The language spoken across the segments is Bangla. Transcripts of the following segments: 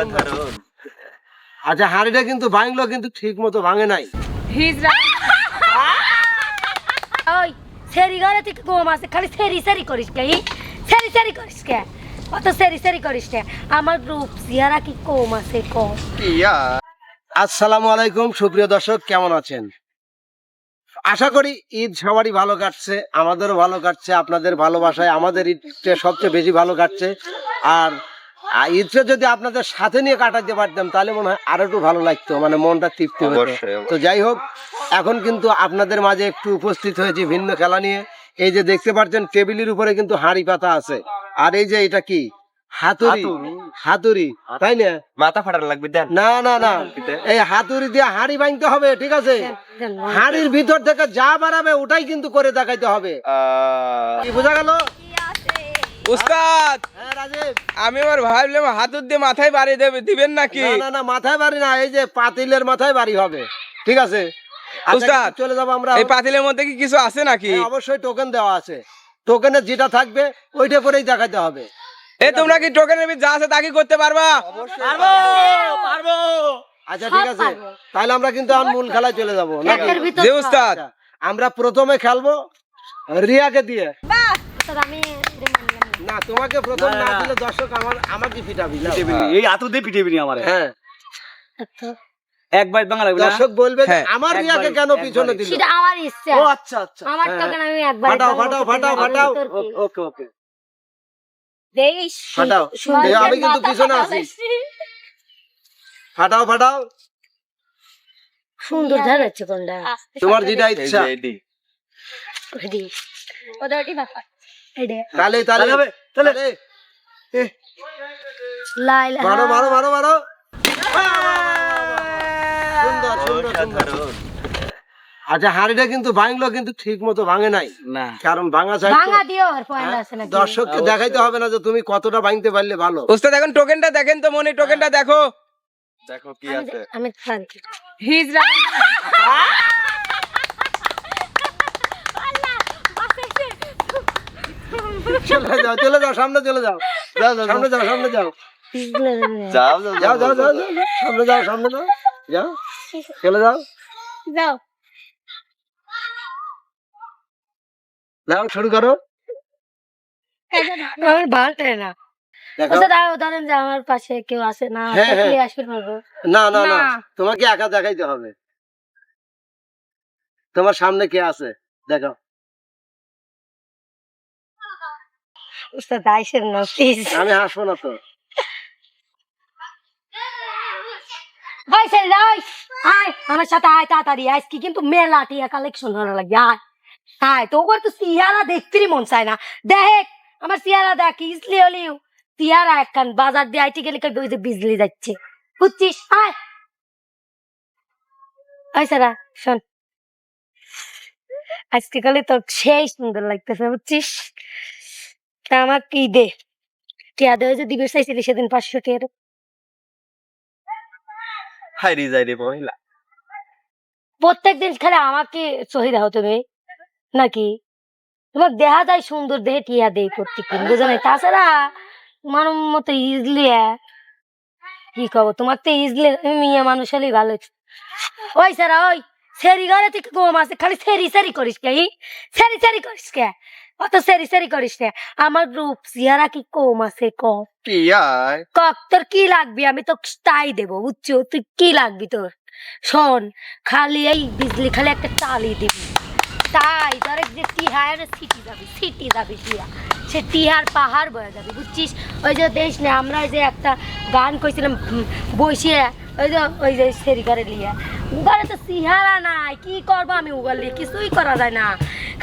অসাধারণ আচ্ছা হাঁড়িটা কিন্তু ভাঙলো কিন্তু ঠিক মতো ভাঙে নাই। হিজরা ওই সেরি ঘরে থেকে গোম আছে খালি সেরি সেরি করিস কে সেরি সেরি করিস কে? অত সেরি সেরি করিস কে? আমার রূপ সিয়ারা কি কম আছে কম ইয়া। আসসালামু আলাইকুম সুপ্রিয় দর্শক কেমন আছেন? আশা করি ঈদ সবারই ভালো কাটছে আমাদেরও ভালো কাটছে আপনাদের ভালোবাসায় আমাদের ঈদটা সবচেয়ে বেশি ভালো কাটছে। আর আ, ঈদটা যদি আপনাদের সাথে নিয়ে কাটাতে পারতাম তাহলে মনে হয় আরও একটু ভালো লাগতো মানে মনটা তৃপ্তি হতো। তো যাই হোক এখন কিন্তু আপনাদের মাঝে একটু উপস্থিত হয়েছি ভিন্ন খেলা নিয়ে। এই যে দেখতে পাচ্ছেন টেবিলের উপরে কিন্তু হাঁড়ি পাতা আছে। আর এই যে এটা কি? হাতুড়ি। হাতুড়ি। হাতুড়ি তাই না? মাথা ফাটার লাগবে না না না। এই হাতুড়ি দিয়ে হাঁড়ি ভাঙতে হবে ঠিক আছে? হাঁড়ির ভিতর থেকে যা বাড়াবে ওটাই কিন্তু করে দেখাইতে হবে। কি বোঝা গেল? উস্তাদ! হ্যাঁ আমি আমার ভাবলাম হাতুর দিয়ে মাথায় বাড়ি দেবে দিবেন নাকি? না না না মাথায় বাড়ি না এই যে পাতিলের মাথায় বাড়ি হবে ঠিক আছে? আচ্ছা, উস্তাদ, চলে যাব আমরা। এই পাতিলের মধ্যে কি কিছু আছে নাকি? হ্যাঁ, অবশ্যই টোকেন দেওয়া আছে। টোকেনের যেটা থাকবে ওইটা করেই দেখাইতে হবে। এ তোমরা কি টোকেনের ভিতর যা আছে তা কি করতে পারবা? পারব আচ্ছা ঠিক আছে। তাহলে আমরা কিন্তু এখন মূল খেলায় চলে যাব উস্তাদ। আচ্ছা, আমরা প্রথমে খেলব রিয়াকে দিয়ে। তো আমি না। তোমাকে প্রথম না দিলে দর্শক আমার আমাকে পিটাবি না? এই আতু দিয়ে পিটেবি আমার। হ্যাঁ। তো এক বাংলা লাগবে দর্শক বলবে হ্যাঁ, আমার রিয়াকে কেন পিছনে দিল? সেটা আমার ইচ্ছা। ও আচ্ছা আচ্ছা। আমার হ্যাঁ, আমি একবার ফাটাও, ফাটাও, ফাটাও, ফাটাও। ওকে ওকে। দেশ ফাটাও। আমি কিন্তু পিছনে আছি। ফাটাও ফাটাও সুন্দর ধারাচ্ছে কোনটা? তোমার যেটা ইচ্ছা। ওদাটি তাহলে তাহলে হবে, তাহলে। তাহলে, এ, লাইলা মারো মারো মারো মারো। সুন্দর সুন্দর সুন্দর। আচ্ছা হাড়িটা কিন্তু ভাঙলো কিন্তু ঠিক মতো ভাঙে নাই। কারণ ভাঙা চাই ভাঙা দিও আর পয়েন্ট আছে নাকি? দর্শককে দেখাইতে হবে না যে তুমি কতটা ভাঙতে পারলে ভালো। উস্তাদ এখন টোকেনটা দেখেন তো মনে টোকেনটা দেখো। দেখো কি আছে। আমি হিজরা চলে যাও চলে যাও সামনে চলে যাও। যাও যাও সামনে যাও সামনে যাও। যাও যাও যাও যাও সামনে যাও সামনে যাও। যাও চলে যাও। যাও। শুরু করো। আমার ভালো লাগে না। দেখো। আচ্ছা আমার পাশে কেউ আছে না হ্যাঁ, হ্যাঁ। না না না না। তোমাকে একা দেখাইতে হবে। তোমার সামনে কে আছে? দেখো। উস্তাদ আইসেন না প্লিজ আমি হাসবো না তো। ভাই রাই আয় আমার সাথে আয় তাড়াতাড়ি আজকে কিন্তু মেলা টিয়া কালেকশন হলো লাগে আয়। আয় তো ওর তো সিয়ারা দেখতেই মন চায় না। দেখ আমার সিয়ারা দেখ ইসলি হলিও। সিয়ারা একখান বাজার দিয়ে আইটি গেলে কই যে বিজলি যাচ্ছে। বুঝছিস? আয়। আয় সারা শোন। আজকে কালে তো সেই সুন্দর লাগতেছে বুঝছিস? তা আমার কি দে? টিয়া দেওয়া যে দিবে চাইছিলি সেদিন পাঁচশো টিয়া হাইরি যাই রে মহিলা। প্রত্যেকদিন খালি আমাকে সহি দাও তুমি নাকি? তোমার দেহা যায় সুন্দর দেহে টিয়া দেই প্রত্যেকদিন বুঝো নাই? তাছাড়া মানব মতো কি কব? তোমার তো ইজলি মেয়ে মানুষ হলেই ভালো ওই সারা ওই সেরি ঘরে থেকে কম আছে খালি সেরি সেরি করিস কে সেরি সেরি করিস কে? অত সেরি সেরি করিস না। আমার রূপ সিয়ারা কি কম আছে কম কক তোর কি লাগবি? আমি তো তাই দেবো বুঝছ? তুই কি লাগবি তোর? শোন খালি এই বিজলি খালি একটা তালি দিবি। তাই তোর যে টিহার সিটি যাবি সিটি যাবি টিয়া সে টিহার পাহাড় বয়ে যাবি বুঝছিস? ওই যে দেশ না আমরা ওই যে একটা গান কইছিলাম বসিয়ে ওই যে ওই যে সেরি করে লিয়া উগারে তো সিহারা নাই, কি করব আমি উগার লিয়ে কিছুই করা যায় না।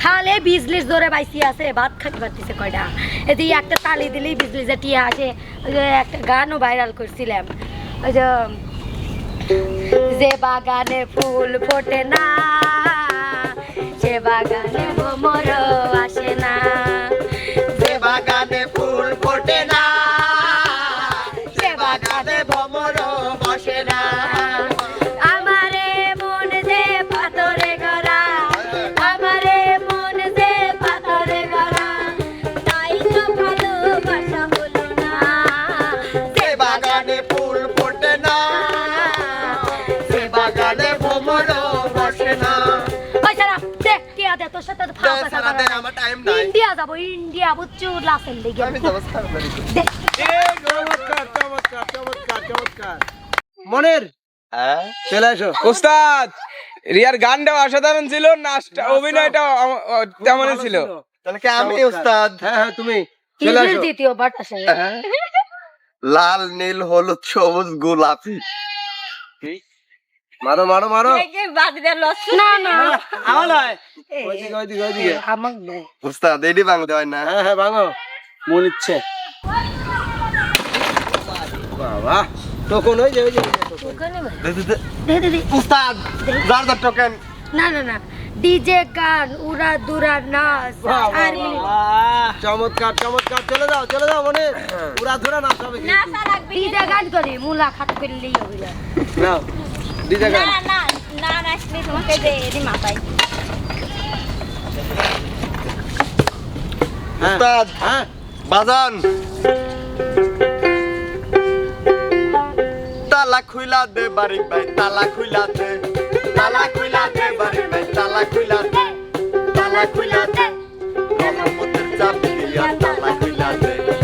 খালে বিজলির জোরে বাইসি আছে, ভাত খাইতে পারতেছে কয়টা এদিকে একটা তালি দিলেই বিজলি যে টিয়া আসে, ওই যে একটা গানও ভাইরাল করছিলাম। ওই যে যে বাগানে ফুল ফোটে না, সে বাগানে ভ্রমর আসে না। আমার টাইম নাই। ইন্ডিয়া যাব ইন্ডিয়া বুঝছ লাসেল লেগে আমি মনের হ্যাঁ? চলে এসো ওস্তাদ রিয়ার গানটাও অসাধারণ ছিল নাচটা তেমনই ছিল। তাহলে কি আমি চমৎকার। হ্যাঁ হ্যাঁ তুমি চলে দ্বিতীয়? লাল নীল হলুদ সবুজ গোলাপি। মারো মারো মারো। না না। আমার নয় ওইদিকে ওইদিকে ওইদিকে। আমার নেই উস্তাদ এডি বাংলা হয় না। হ্যাঁ হ্যাঁ ভাঙো। মন ইচ্ছে। বাবা টোকন ওই যে ওই যে ওই যে টোকন। ওখানে ভাই। দে, দে, দে। দে দে দে। উস্তাদ যার যার টোকেন। না না না। ডিজে গান উড়া দুরা নাচ আর চমৎকার চমৎকার। চলে যাও চলে যাও মনে। পুরা ধরে নাচ হবে কিন্তু। ডিজে গান করি মুলা খাত করলেই হবে। না। নাও ডিজে গান হ্যাঁ। উস্তাদ। হ্যাঁ। বাজান। তালা খুইলা দে বাড়ি ভাই তালা খুইলা দে। তালা খুইলা দে বাড়ি ভাই তালা খুইলা দে। তালা খুইলা দে। রহমতের চাবি দিয়া তালা খুইলা দে।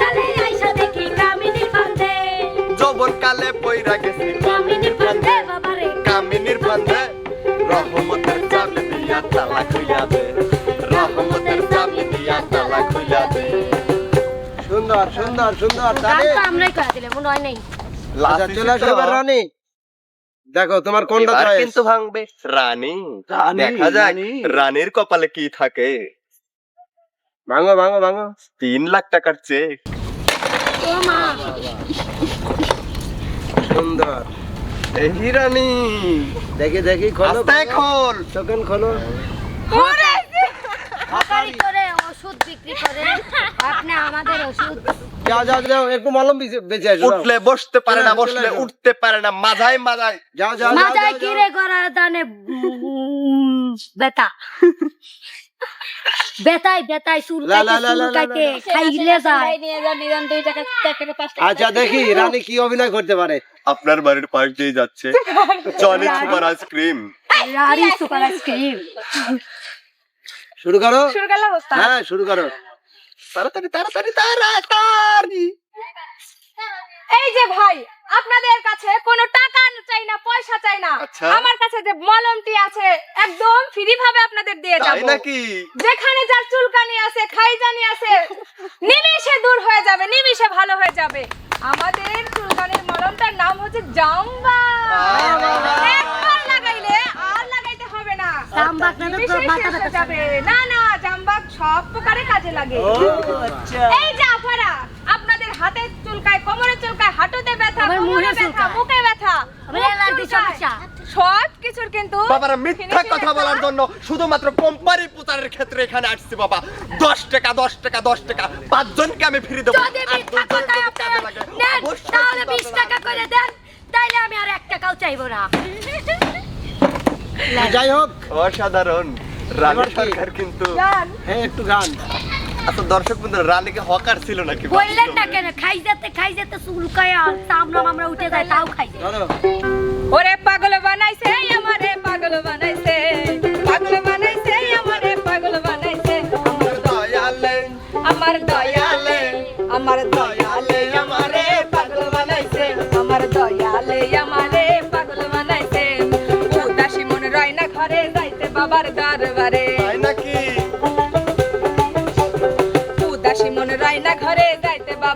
কালে আইসা দেখি কামিনী ফান্দে। যৌবন কালে পয়রা গেছি। কামিনী ফান্দে বাবারে। কামিনীর ফান্দে। রহমতের চাবি দিয়া তালা খুইলা দে। রহমতের চাবি দিয়া তালা খুইলা দে। সুন্দর সুন্দর সুন্দর তাহলে আমরাই করে দিলে মনে হয় নাই? আচ্ছা চলে রানী। দেখো তোমার কোনটা চয়েস? কিন্তু ভাঙবে। রানী রানী, দেখা যাক। রানীর কপালে কি থাকে? ভাঙো ভাঙো ভাঙো। তিন লাখ টাকার চেক সুন্দর। এই রানী দেখি দেখি খোলো খোল। টোকেন খোলো। সরকারি ওষুধ বিক্রি করে। আপনি আমাদের ওষুধ যাও যাও যাও একটু মলম বেঁচে- বেঁচে আসো উঠলে বসতে পারে না বসলে উঠতে পারে না মাঝায় মাঝায়। যাও যাও যাও, মাথায় কিরে করা দানে? বেতা বেতাই বেতাই চুল লা, লা, কাইতে লা, লা, চুল লা, কাইতে খাইলে যায়। আচ্ছা দেখি রানী কি অভিনয় করতে পারে। আপনার বাড়ির পাশ দিয়ে যাচ্ছে। Johnny super ice cream. রারি super ice cream. শুরু করো। শুরু করলাম হ্যাঁ শুরু করো। তাড়াতাড়ি তাড়াতাড়ি তাড়াতাড়ি। এই যে ভাই আপনাদের কাছে কোনো টাকা চাই না পয়সা চাই না। আচ্ছা। আমার কাছে যে মলমটি আছে একদম ফ্রি ভাবে আপনাদের দিয়ে তাই যাব। নাকি? যেখানে যার চুলকানি আছে খাইজানি আছে নিমিষে দূর হয়ে যাবে নিমিষে ভালো হয়ে যাবে। আমাদের চুলকানির মলমটার নাম হচ্ছে জাম্বা। একবার লাগাইলে আর লাগাইতে হবে না। জাম্বাক না না না জাম্বাক সব প্রকারে কাজে লাগে। আচ্ছা। এই যে আপারা হাতে চুলকায় কোমরে চুলকায় হাঁটুতে ব্যথা কোমরে ব্যথা। মুখে ব্যথা আমার মুখ অ্যালার্জি চুলকায়। সমস্যা। সব কিছুর কিন্তু বাবারা মিথ্যা কথা বলার জন্য শুধুমাত্র কোম্পানি প্রচারের ক্ষেত্রে এখানে আসছি বাবা। দশ টাকা দশ টাকা দশ টাকা পাঁচজনকে আমি ফ্রি দেবো। যদি মিথ্যা কথা যদি আপনি কাজে লাগে, নেন তাহলে কিন্তু বিশ আপনারা টাকা করে দেন তাইলে আমি আর এক টাকাও চাইব না। যাই হোক অসাধারণ। রানী সরকার কিন্তু হ্যাঁ একটু গান। আচ্ছা দর্শক বন্ধু রানীকে হকার ছিল নাকি? বললেন না কেন? খাই যেতে খাই যেতে চুলকায় সামনে আমরা উঠে যায় তাও খাই ওরে পাগল বানাইছে আমারে পাগল বানাইছে। পাগল বানাইছে আমারে পাগল বানাইছে। দয়ালে আমার দয়ালে আমার দয়ালে আমারে পাগল বানাইছে। আমার দয়ালে আমারে পাগল বানাইছে। উদাসী মন রয় না ঘরে যাইতে বাবার দরবারে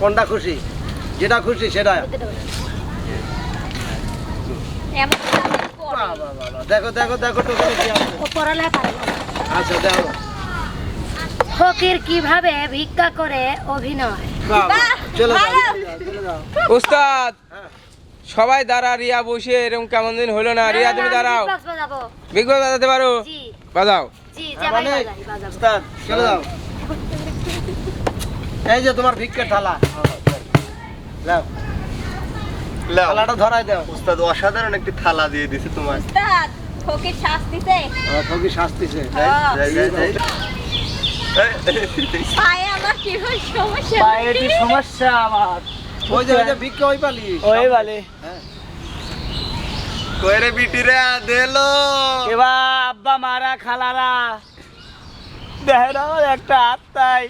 কোনটা খুশি? যেটা খুশি সেটা। দেখো দেখো দেখো। আচ্ছা দেখো। ফকির কীভাবে ভিক্ষা করে অভিনয়? উস্তাদ হ্যাঁ। সবাই দাঁড়া রিয়া বসে এরকম কেমন দিন হলো না? রিয়া তুমি দাঁড়াও। বিগ বাজাতে পারো? বাজাও। জি বাজাই বাজাবো। উস্তাদ, চলে যাও। এই যে তোমার ভিক্ষের থালা। লাও। থালাটা ধরাই দাও। উস্তাদ অসাধারণ একটি থালা দিয়ে দিছে তোমার। উস্তাদ ফকির শাস্তিতে। আমার শাস্তিছে হ্যাঁ। যাই, যাই, যাই। এই, পায়ে আমার কি সমস্যা? পায়ে একটু সমস্যা আমার? ওই যে ওই যে ভিক্ষা ওই পালি ওই কইরে বিটিরে দেলো। এবার আব্বা মারা খালারা। আমার একটা আত্মাই।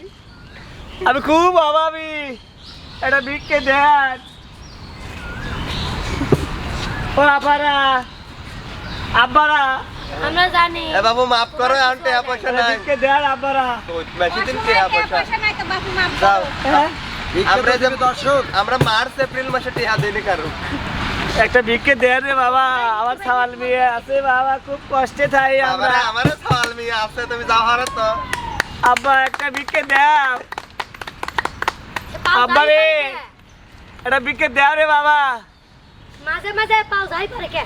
আমি খুব অভাবী। এটা ভিক্ষে দেন। ও আব্বারা আব্বারা আমরা জানি। এ বাবু মাফ করো এখন টাকা পয়সা নাই। ভিক্ষে দেন আব্বারা বেশি দিন টাকা পয়সা? পয়সা নাই তো বাপু মাপ দাও হ্যাঁ? আমরা যে দর্শক। আমরা মার্চ এপ্রিল মাসে টাকা দিইনি কারও। একটা ভিক্ষে দেন রে বাবা আমার সওয়াল মেয়ে আছে বাবা খুব কষ্টে থাই আমরা আমরা। আমারও সওয়াল মিয়া আছে তুমি যাও হারে তো আব্বা একটা ভিক্ষে দেন। আব্বা রে বাবা। মাঝে মাঝে পাও যাই পারে কে?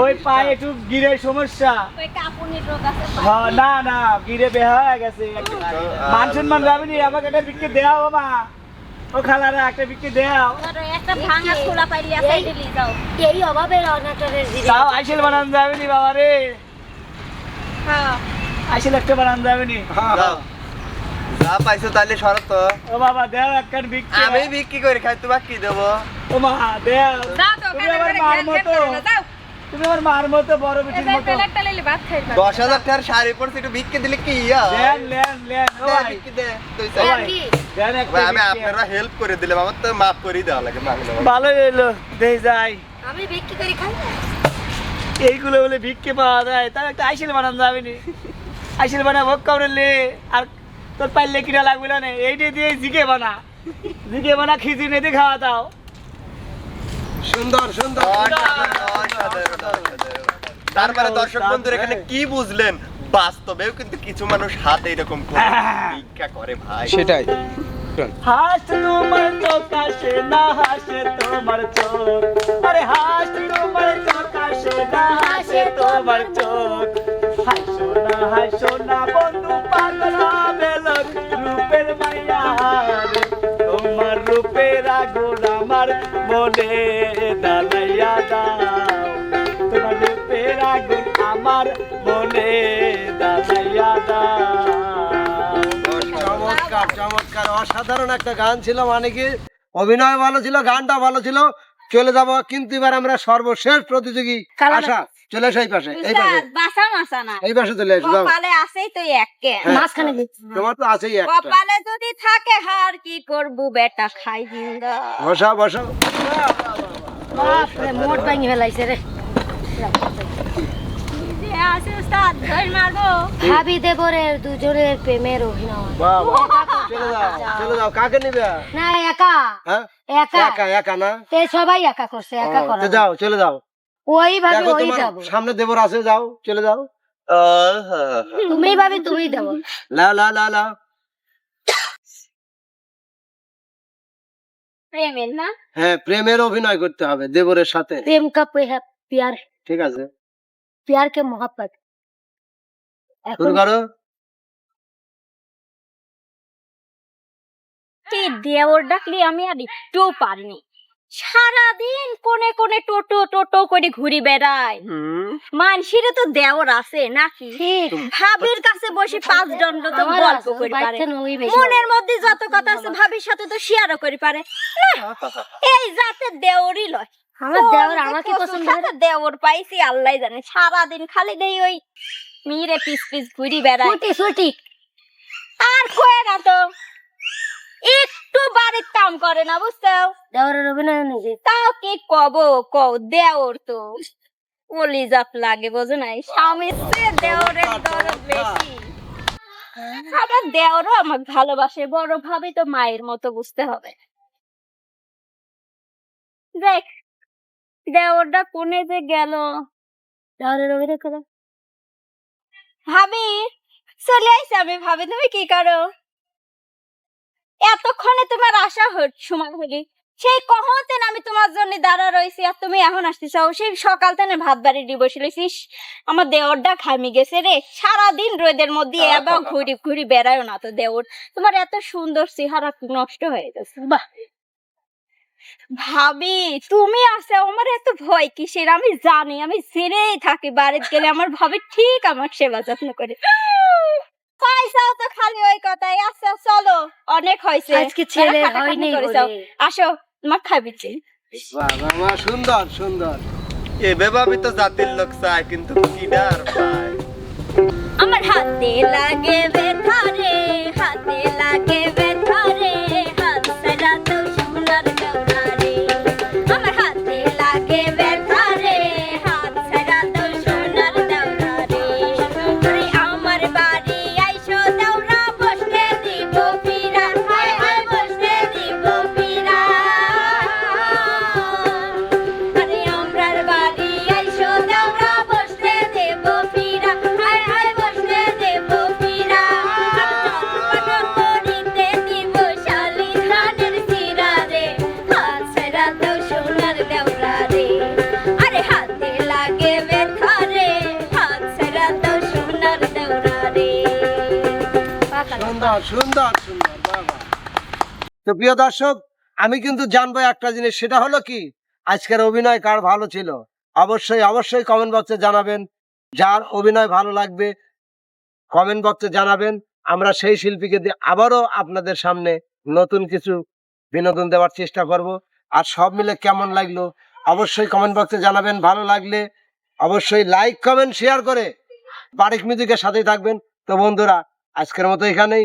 ওই পায়ে একটু গিরে সমস্যা। ওই কাপুনির রোগ আছে হ্যাঁ, না না গিরে বেহা হয়ে গেছে মান সম্মান যাবেনি আমাকে একটা ও খালারা একটা বিক্রি দেওয়া ধরো একটা ভাঙা খোলা পাইলি আছে দিলি যাও। এই অভাবের অনাটনের জিনিস তাও আইসেল বানান যাবেনি বাবা রে। হ্যাঁ। আইসেল একটা বানান যাবেনি হ্যাঁ, যা পাইছো তাহলে শরত ও বাবা দেও একটা বিক্রি আমি বিক্রি করে খাই তোমাক কি দেবো? ও মা দেও। তো তুমি আমার মার মতো। করো না, যাও। তুমি আমার মার মতো বড় বিটির মতো। ভাত হাজার টাকার শাড়ি পরছে একটু বিক্রি দিলে কি ইয়া? লেন লেন লেন ও বিক্রি দে তুই চাই। আমি। আপনারা হেল্প করে দিলাম আমার তো মাফ করে দেওয়া লাগে ভালো এলো দেই যাই। আমি বিক্রি করে খাই। এইগুলো বলে ভিক্ষে পাওয়া যায় তাহলে একটা আইসেল বানান যাবে নি। আইসেল বানা ভোগ কামড়ে আর তোর পাইলে কিনা লাগবে না এইটা দিয়ে জিকে বানা। জিকে বানা খিচুড়ি নেতে খাওয়া দাও। সুন্দর সুন্দর। তারপরে দর্শক বন্ধুরা এখানে কি বুঝলেন? বাস্তবেও কিন্তু কিছু মানুষ হাতে এরকম করে ভিক্ষা করে ভাই। সেটাই। হাস তোমার চোখ আসে না হাসে তোমার চোখ। আরে হাস তোমার চোখ আসে না হাসে তোমার চোখ। হাসো না হাসো না বন্ধু পাগল হবে রূপের তোমার রূপের আগুন আমার মনে দালাইয়া দাও। তোমার রূপের আগুন আমার মনে দালাইয়া দাও। চমৎকার চমৎকার। অসাধারণ একটা গান ছিল মানে কি? অভিনয় ভালো ছিল, গানটা ভালো ছিল। চলে যাব কিন্তু এবার আমরা সর্বশেষ প্রতিযোগী আশা চলে আসো এই পাশে এই পাশে। বাসা মাসা না। এই পাশে চলে আসো যাও। কপালে আছেই তো এককে। মাসখানে মাঝখানে দি। তোমার তো আছেই একটা। কপালে যদি থাকে হার কি করব বেটা? খাই জিন্দা বসা বসা। বাপ রে মোট ভাঙি ফেলাইছে রে। ভাবি দেবরের দুজনের প্রেমের অভিনয়। চলে যাও চলে যাও। কাকে নিবে? না একা। হ্যাঁ? একা। একা একা না? তে সবাই একা করছে একা যাও চলে যাও। ওই ভাবে ওই যাব সামনে দেবর আছে যাও চলে যাও। তুমি ভাবি তুমি দেবো লা লা লা লা প্রেমের না? হ্যাঁ প্রেমের অভিনয় করতে হবে দেবরের সাথে। প্রেম কা ঠিক আছে। प्यार के मोहब्बत শুরু করো কি দেওর ডাকলি আমি আর একটু পারিনি সারাদিন কোনে কোনে টোটো টোটো করে ঘুরি বেড়ায় মানসিরে তো দেওর আছে নাকি ঠিক ভাবির কাছে বসে পাঁচ দণ্ড তো আমার গল্প আছে, করি পারে বাচ্চা নই বেশি মনের মধ্যে যত কথা আছে ভাবির সাথে তো শেয়ারও করি পারে না, এই জাতে দেওরই লয় আমার দেওর আমাকে পছন্দ করে। দেওর পাইছি আল্লাহ জানে। সারাদিন খালি দেই ওই মিরে পিস পিস ঘুরি বেড়ায়। ছুটি ছুটি। আর কয়ে না তো। একটু বাড়ির কাম করে না বুঝছ দেওরের অভিনয় তাও কি কব কও দেওর তো। কলিজাত লাগে বোঝো নাই? স্বামীর চেয়ে দেওরের দরদ বেশি। আমার দেওরও আমাকে ভালোবাসে বড় ভাবে তো মায়ের মতো বুঝতে হবে। দেখ দেওরটা কোনে যে গেল? করো ভাবি চলে আইসি আমি ভাবি তুমি কি করো? এতক্ষণে তোমার আশা হট সময় হলি। সেই কহতেন আমি তোমার জন্য দাঁড়া রয়েছি আর তুমি এখন আসতেছ। সেই সকাল থেকে ভাত বাড়ি দিয়ে বসে রয়েছিস আমার দেওরটা খামি গেছে রে। সারাদিন রোদের মধ্যে এবার ঘুরি ঘুরি বেড়ায় না তো দেওর। তোমার এত সুন্দর চেহারা নষ্ট হয়ে গেছে। বাহ! ভাবি তুমি আছে আমার এত ভয় কিসের? আমি জানি আমি জেনেই থাকি বাড়িতে গেলে আমার ভাবি ঠিক আমার সেবা যত্ন করে। পয়সাও তো খালি ওই কথাই আচ্ছা চলো অনেক হয়েছে। আজকে ছেলে হয়নি আসো বাহ বাহ বাহ সুন্দর সুন্দর। এ বেবাবি তো জাতির লোক চায় কিন্তু কিডার পায়। আমার হাতে লাগে ব্যথা রে হাতে লাগে প্রিয় দর্শক, আমি কিন্তু জানব একটা জিনিস, সেটা হলো কি? আজকের অভিনয় কার ভালো ছিল? অবশ্যই অবশ্যই কমেন্ট বক্সে জানাবেন। যার অভিনয় ভালো লাগবে কমেন্ট বক্সে জানাবেন। আমরা সেই শিল্পীকে দিয়ে আবারও আপনাদের সামনে নতুন কিছু বিনোদন দেওয়ার চেষ্টা করব। আর সব মিলে কেমন লাগল? অবশ্যই কমেন্ট বক্সে জানাবেন, ভালো লাগলে। অবশ্যই লাইক কমেন্ট শেয়ার করে বারিক মিউজিকের সাথেই থাকবেন। তো বন্ধুরা, আজকের মতো এখানেই।